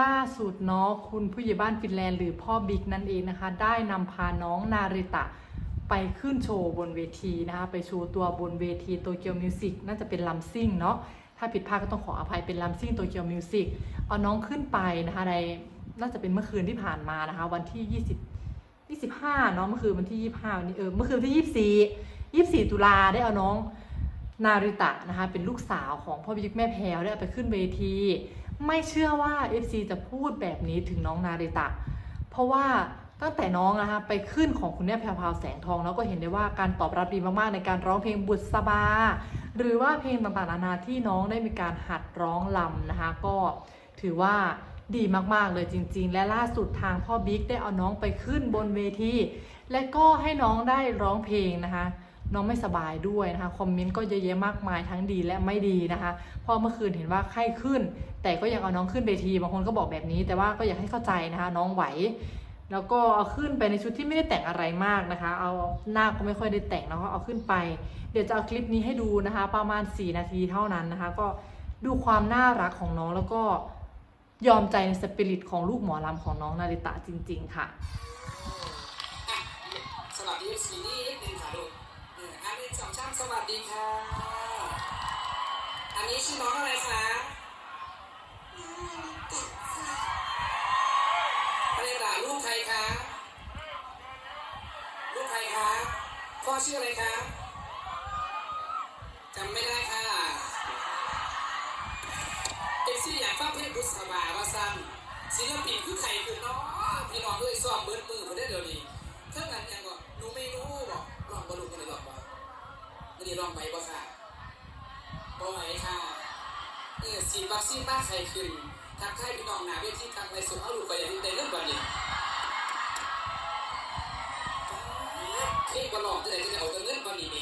ล่าสุดเนาะคุณผู้ใหญ่บ้านฟินแลนด์หรือพ่อบิ๊กนั่นเองนะคะ ได้นำพาน้องนาริตะไปขึ้นโชว์บนเวทีนะคะ ไปโชว์ตัวบนเวทีโตเกียวมิวสิกน่าจะเป็นลัมซิ่งเนาะถ้าผิดพลาดก็ต้องขออภัยเป็นลัมซิ่งโตเกียวมิวสิกเอาน้องขึ้นไปนะคะในน่าจะเป็นเมื่อคืนที่ผ่านมานะคะ วันที่ 20 25เนาะเมื่อคืนวันที่ 25วันนี้เออเมื่อคืนที่ 24 24 ตุลาได้เอาน้องนาริตะนะคะเป็นลูกสาวของพ่อบิ๊กแม่แพรวได้เอาไปขึ้นเวที ไม่เชื่อว่า FC จะพูดแบบนี้ถึงน้องนาริตะ เพราะว่าตั้งแต่น้องนะคะไปขึ้นของคุณแม่แพรวพาวแสงทอง แล้วก็เห็นได้ว่าการตอบรับดีมากๆ ในการร้องเพลงบุษบา หรือว่าเพลงต่างๆนานาที่น้องได้มีการหัดร้องลำนะคะ ก็ถือว่าดีมากๆเลยจริง ๆ และล่าสุดทางพ่อบิ๊กได้เอาน้องไปขึ้นบนเวทีและก็ให้น้องได้ร้องเพลงนะคะ น้องไม่สบายด้วยนะคะคอมเมนต์ก็เยอะแยะมากมายทั้งดีและไม่ดีนะคะเพราะเมื่อคืนเห็นว่าไข้ขึ้น แต่ก็ยังเอาน้องขึ้นเวทีบางคนก็บอกแบบนี้ แต่ว่าก็อยากให้เข้าใจนะคะน้องไหวแล้วก็เอาขึ้นไปในชุดที่ไม่ได้แต่งอะไรมากนะคะ เอาหน้าก็ไม่ค่อยได้แต่งแล้วก็เอาขึ้นไป เดี๋ยวจะเอาคลิปนี้ให้ดูนะคะ ประมาณ 4 นาทีเท่านั้นนะคะ ก็ดูความน่ารักของน้องแล้วก็ยอมใจในสปิริตของลูกหมอลำของน้องนาริตะจริง ๆ ค่ะอะสวัสดีสีนี่นิดนึงค่ะลูก เอออันสองช่างสวัสดีค่ะ อันนี้ชื่อน้องอะไรคะเรียกหลานลูกใครคะ ลูกใครคะ พ่อชื่ออะไรคะจำไม่ได้ค่ะเอ็กซี่อยากฟังเพลงบุษบาว่าซ้ำศิลปินคือใครคือน้องพี่น้องด้วยซ้อมเบิร์ดมือมาได้เดี๋ยวนี้เท่านั้นยังบอกหนูไม่รู้บอกลองบอลูกันเลยบอกว่า ไม่ได้องไปบ่ค่ะบ่ไหวค่ะเออฉีวัคซีนบ้าใครขึ้นทักทายพี่น้องหนาเวทีทางไปส่งเอาลูกไปอย่างนี้ในเรื่องบบนี้เพลงบอลองจะไหนจะได้เอาแต่เงินบอลนี่แหม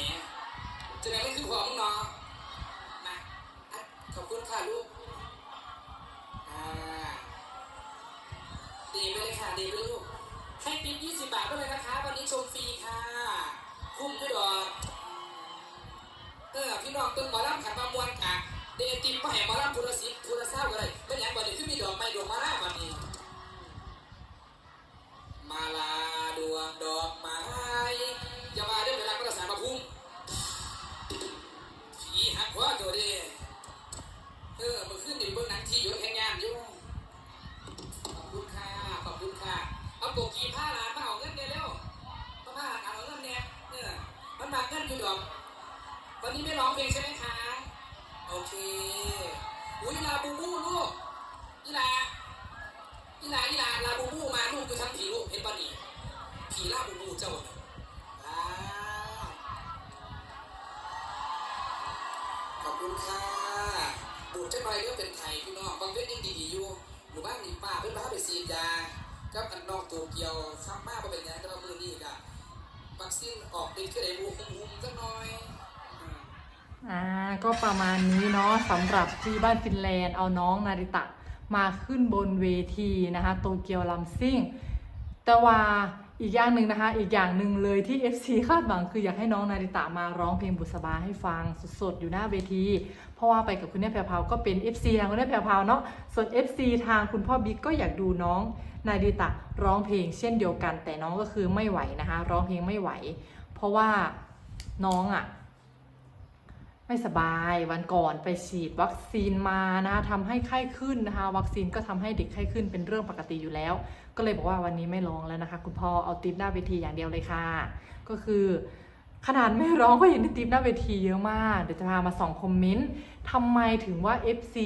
จะไหนไม่คือของเนาะมาขอบคุณค่ะลูกอ่าดีไปเลยค่ะดีไปลูกให้ติ๊บ20บบาทไปเลยนะคะ วันนี้ชมฟรีค่ะ คุ้มด้วยดอก เออพี่น้องตึงหมอลำขันมามวนค่ะเดติมมาให้หมอลำพุรศิษย์พุรเศร้าก็ได้เป็นอย่างวันนี้คือมีดอกไม้ดอกมาล่าวันนี้ มาลาดวงดอกไม้อย่ามาได้เวลาก็รักษามาพุ่มผีหักหัวตัวเดีเออมื่อคืนนี่เบิ่งหนังที่อยู่แข่งงานอยู่ขอบคุณค่ะขอบคุณค่ะเอาโกกีผ้าลานมาเอาเงินเนี่ยเร็วผ้าลานเอาเงินเนี่ยเออมันมาเงินอยู่ดอก วันนี้ไม่ร้องเพลงใช่ไหมคะ โอเค อุ้ยลาบูบูลูกอีลาอีลาอีลาลาบูบูมาลูกคือทั้งผีลูกเห็นปะนี่ผีลาบูบูเจ้าอ่าขอบคุณค่ะดูดจะไปก็เป็นไทยพี่น้องบางเรื่องยังดีๆอยู่หมู่บ้านนี่ป้าเพิ่นพาไปซีดยากับอันนอกตัวเกียวซ้ำมากไปเป็นยังก็มามือนี่กะวัคซีนออกฤทธิ์ก็ได้บูมบูมสักหน่อย อ่าก็ประมาณนี้เนาะสำหรับที่บ้านฟินแลนด์เอาน้องนาริตะมาขึ้นบนเวทีนะคะโตเกียวลัมซิ่งแต่ว่าอีกอย่างหนึ่งนะคะ อีกอย่างหนึ่งเลยที่ FC คาดหวังคืออยากให้น้องนาริตะมาร้องเพลงบุษบาให้ฟังสดๆ อยู่หน้าเวที เพราะว่าไปกับคุณแม่แพรวพาวก็เป็น FC ทางคุณแม่แพรวพาวเนาะส่วน FC ทางคุณพ่อบิ๊กก็อยากดูน้องนาริตะร้องเพลงเช่นเดียวกัน แต่น้องก็คือไม่ไหวนะคะ ร้องเพลงไม่ไหว เพราะว่าน้องอะ ไม่สบายวันก่อนไปฉีดวัคซีนมานะคะทำให้ไข้ขึ้นนะคะ วัคซีนก็ทำให้เด็กไข้ขึ้นเป็นเรื่องปกติอยู่แล้ว ก็เลยบอกว่าวันนี้ไม่ร้องแล้วนะคะ คุณพ่อเอาติปหน้าเวทีอย่างเดียวเลยค่ะ ก็คือ ขนาดไม่ร้องก็เห็นในติปหน้าเวทีเยอะมาก เดี๋ยวจะพามาส่องคอมเมนต์ทำไมถึงว่า FC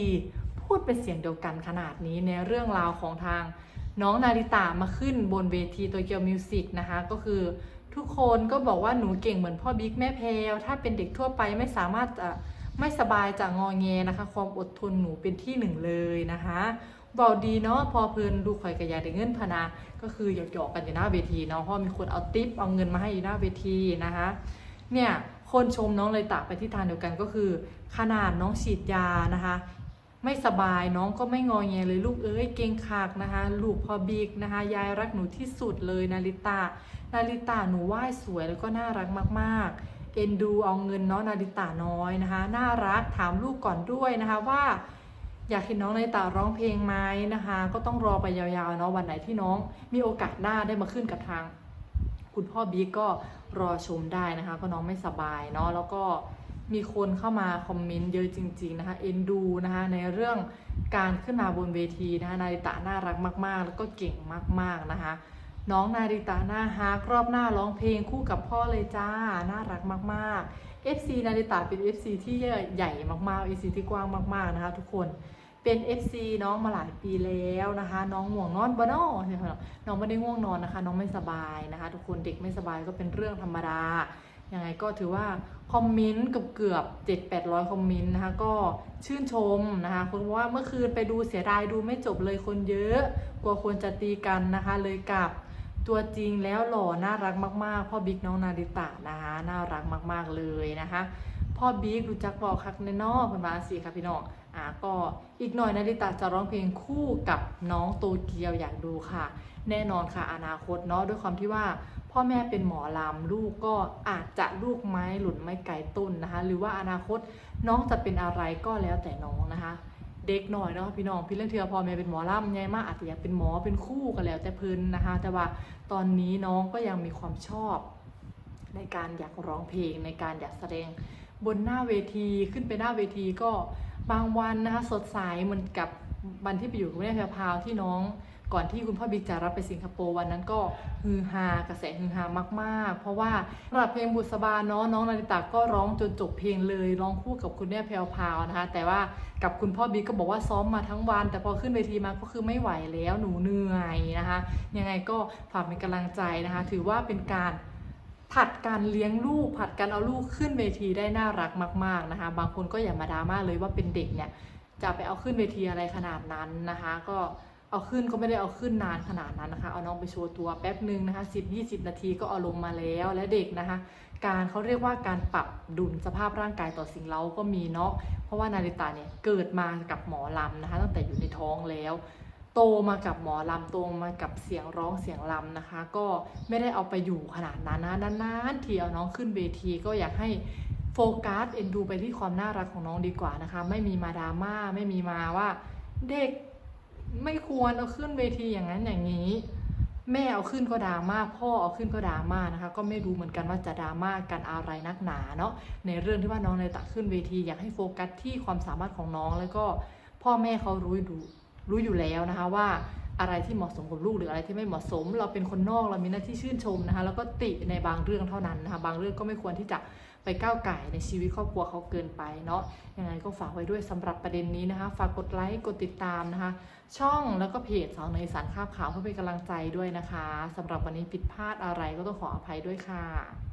พูดเป็นเสียงเดียวกันขนาดนี้ในเรื่องราวของทางน้องนาริตะมาขึ้นบนเวทีโตเกียวมิวสิกนะคะ ก็คือ ทุกคนก็บอกว่าหนูเก่งเหมือนพ่อบิ๊กแม่แพรวถ้าเป็นเด็กทั่วไปไม่สามารถจะไม่สบายจากงอแงนะคะ ความอดทนหนูเป็นที่หนึ่งเลยนะคะบอกดีเนาะพอเพลินดูข่อยกระยาได้เงินพนาก็คือหยอกๆกันอยู่หน้าเวทีเนาะเพราะมีคนเอาติปเอาเงินมาให้อยู่หน้าเวทีนะคะเนี่ยคนชมน้องเลยตะไปที่ทางเดียวกันก็คือ ขนาดน้องฉีดยานะคะ ไม่สบายน้องก็ไม่งอแงเลยลูกเอ้ยเก่งคักนะคะ ลูกพอบิ๊กนะคะ ยายรักหนูที่สุดเลยนาริตานาริตาหนูไหว้สวยแล้วก็น่ารักมากๆ เอ็นดูเอาเงินเนาะนาริตาน้อยนะคะ น่ารักถามลูกก่อนด้วยนะคะว่าอยากเห็นน้องนาริตะร้องเพลงไหมนะคะ ก็ต้องรอไปยาวๆเนาะวันไหนที่น้องมีโอกาสหน้าได้มาขึ้นกับทาง คุณพ่อบิ๊กก็รอชมได้นะคะ ก็น้องไม่สบายเนาะแล้วก็ มีคนเข้ามาคอมเมนต์เยอะจริง ๆ นะคะ เอ็นดูนะคะ ในเรื่องการขึ้นมาบนเวทีนะคะ นาริตะน่ารักมาก ๆ แล้วก็เก่งมาก ๆ นะคะ น้องนาริตะหน้าฮักรอบหน้าร้องเพลงคู่กับพ่อเลยจ้า น่ารักมากๆ FC นาริตะเป็น FC ที่ใหญ่มากๆ FC ที่กว้างมาก ๆ นะคะ ทุกคนเป็น FC น้องมาหลายปีแล้วนะคะ น้องง่วงนอนบ่นอใช่ไหมน้องไม่ได้ง่วงนอนนะคะ น้องไม่สบายนะคะ ทุกคนเด็กไม่สบายก็เป็นเรื่องธรรมดา ยังไงก็ถือว่าคอมเมนต์เกือบเกือบเจ็ดแปดร้อยคอมเมนต์นะคะก็ชื่นชมนะคะคนบอกว่าเมื่อคืนไปดูเสียดายดูไม่จบเลยคนเยอะกลัวคนจะตีกันนะคะเลยกลับตัวจริงแล้วหล่อน่ารักมากๆ พ่อบิ๊กน้องนาริตะนะคะน่ารักมากๆเลยนะคะพ่อบิ๊กรู้จักบอกคักแน่นอนเป็นมาสิค่ะพี่น้องอะก็อีกหน่อยนาริตะจะร้องเพลงคู่กับน้องโตเกียวอยากดูค่ะ แน่นอนค่ะอนาคตเนาะด้วยความที่ว่า พ่อแม่เป็นหมอลำลูกก็อาจจะลูกไม้หล่นไม่ไกลต้นนะคะ หรือว่าอนาคตน้องจะเป็นอะไรก็แล้วแต่น้องนะคะ เด็กหน่อยเนาะพี่น้องพี่เรื่องเทือพ่อแม่เป็นหมอลำไงมากอาจจะอยากเป็นหมอเป็นคู่กันแล้วแต่เพื้นนะคะ แต่ว่าตอนนี้น้องก็ยังมีความชอบ ในการอยากร้องเพลงในการอยากแสดงบนหน้าเวทีขึ้นไปหน้าเวทีก็บางวันนะคะสดใสเหมือนกับวันที่ไปอยู่กับแม่แพรวพาวที่น้อง ก่อนที่คุณพ่อบิ๊กจะรับไปสิงคโปร์วันนั้นก็ฮือฮากระแสฮือฮามากๆ เพราะว่าสำหรับเพลงบุษบาเนาะน้องนาริตะก็ร้องจนจบเพลงเลยร้องคู่กับคุณแม่แพรวพราวนะคะ แต่ว่ากับคุณพ่อบิ๊กก็บอกว่าซ้อมมาทั้งวัน แต่พอขึ้นเวทีมาก็คือไม่ไหวแล้วหนูเหนื่อยนะคะ ยังไงก็ฝากเป็นกำลังใจนะคะ ถือว่าเป็นการผัดการเลี้ยงลูกผัดการเอาลูกขึ้นเวทีได้น่ารักมาก ๆนะคะ บางคนก็อย่ามาดราม่าเลยว่าเป็นเด็กเนี่ยจะไปเอาขึ้นเวทีอะไรขนาดนั้นนะคะ ก็ เอาขึ้นก็ไม่ได้เอาขึ้นนานขนาดนั้นนะคะ เอาน้องไปโชว์ตัวแป๊บหนึ่งนะคะ10-20 นาทีก็เอาลงมาแล้วและเด็กนะคะ การเขาเรียกว่าการปรับดุลสภาพร่างกายต่อสิ่งเร้าก็มีเนาะเพราะว่านาริตาเนี่ยเกิดมากับหมอลำนะคะ ตั้งแต่อยู่ในท้องแล้ว โตมากับหมอลำโตมากับเสียงร้องเสียงลำนะคะ ก็ไม่ได้เอาไปอยู่ขนาดนั้นนะนานๆทีเอาน้องขึ้นเวทีก็อยากให้โฟกัสเอ็นดูไปที่ความน่ารักของน้องดีกว่านะคะ ไม่มีมาดราม่าไม่มีมาว่าเด็ก ไม่ควรเอาขึ้นเวทีอย่างนั้นอย่างนี้ แม่เอาขึ้นก็ดราม่าพ่อเอาขึ้นก็ดราม่านะคะ ก็ไม่รู้เหมือนกันว่าจะดราม่ากันอะไรนักหนาเนาะในเรื่องที่ว่าน้องเลยตะขึ้นเวทีอยากให้โฟกัสที่ความสามารถของน้องแล้วก็พ่อแม่เขารู้ดูรู้อยู่แล้วนะคะว่า อะไรที่เหมาะสมกับลูกหรืออะไรที่ไม่เหมาะสม เราเป็นคนนอกเรามีหน้าที่ชื่นชมนะคะแล้วก็ติในบางเรื่องเท่านั้นนะคะบางเรื่องก็ไม่ควรที่จะไปก้าวไก่ในชีวิตครอบครัวเขาเกินไปเนาะยังไงก็ฝากไว้ด้วยสำหรับประเด็นนี้นะคะ ฝากกดไลค์กดติดตามนะคะ ช่องแล้วก็เพจสาวในสารคาบขาวเพื่อเป็นกำลังใจด้วยนะคะสำหรับวันนี้ผิดพลาดอะไรก็ต้องขออภัยด้วยค่ะ